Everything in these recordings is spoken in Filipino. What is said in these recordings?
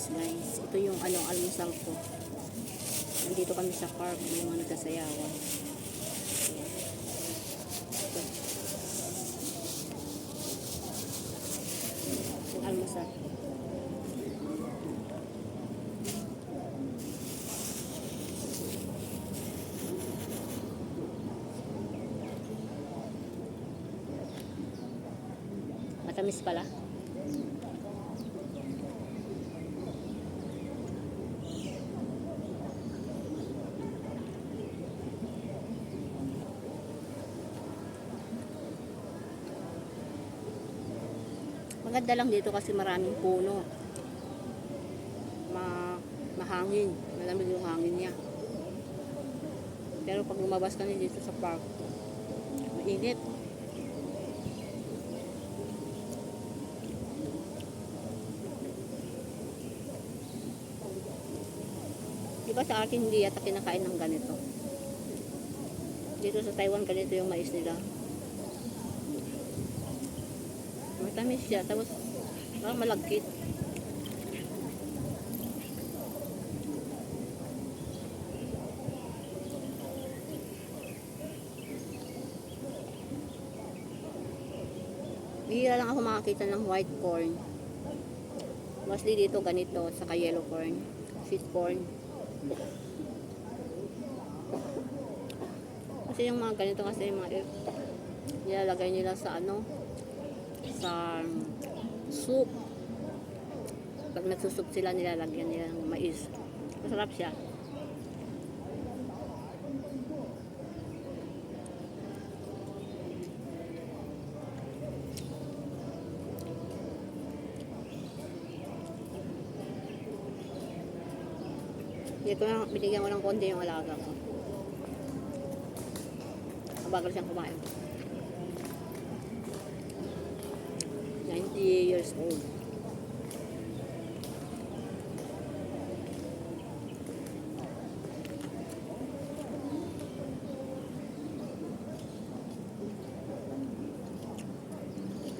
matamis guys. Ito yung ano, almusal ko. Nandito kami sa park, may mga nagsasayawan. Ito. Yung almusal. Matamis pala. Maganda lang dito kasi maraming puno. Ma mahangin. Malamig yung hangin niya. Pero pag lumabas ka dito sa park, mainit. Di ba sa atin hindi yata kinakain ng ganito? Dito sa Taiwan ganito yung mais nila. Matamis siya, tapos parang malagkit. Bihira lang ako makakita ng white corn. Mostly dito ganito, saka yellow corn, sweet corn. Kasi yung mga ganito kasi yung mga nilalagay nila sa ano, sa soup. Pag nagsusup sila, nilalagyan nila ng mais. Masarap siya. Hindi ko na, binigyan ko ng konti yung alaga ko. Mabagal siyang kumain. Years old.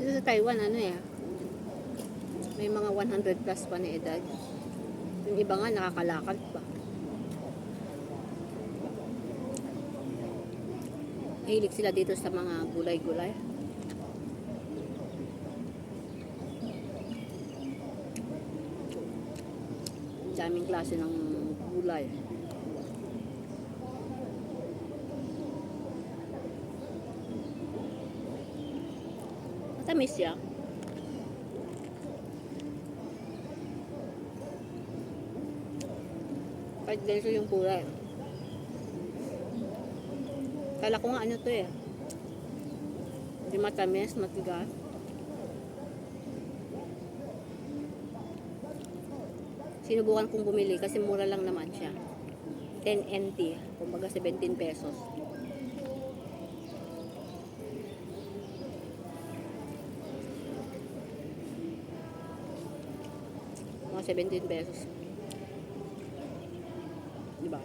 Dito sa Taiwan, ano eh, may mga 100 plus pa na edad. Yung iba nga nakakalakad pa. Hilig sila dito sa mga gulay-gulay. Daming klase ng gulay. Matamis siya. Kahit ganito yung kulay. Kala ko nga ano to eh. Hindi matamis, matigas. Sinubukan kong bumili kasi mura lang naman siya. 10 NT, kumbaga 17 pesos. Mga 17 pesos. Diba?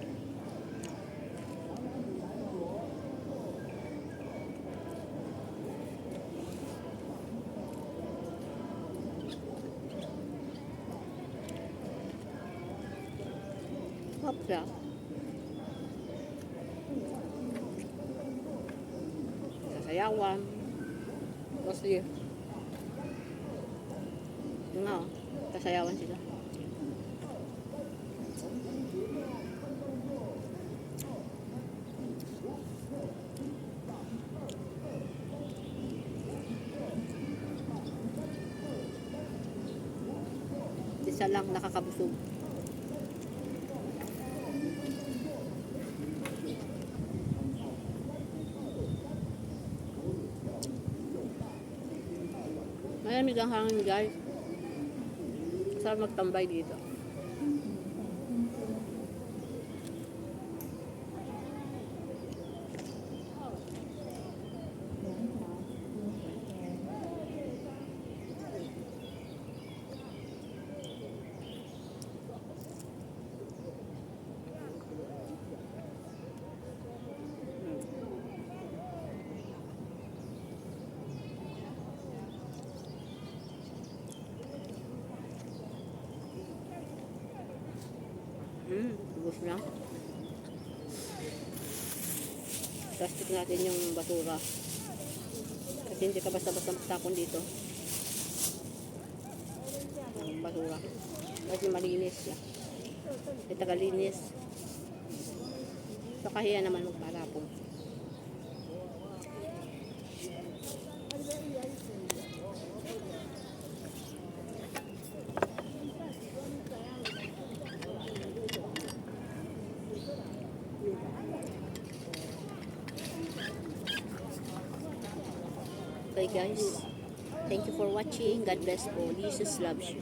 Siya. Sasayawan. Kasi, yun nga, sasayawan sila. Isa lang nakakabusog. Malamig ang hangin guys. Sarap magtambay dito. Hmm, ubos na. Plastic natin yung basura. Kasi hindi ka basta-basta magtapon dito. Ang basura. Kasi malinis siya. May tagalinis. So kahiya naman magparapon. Okay guys, thank you for watching. God bless po. Jesus loves you.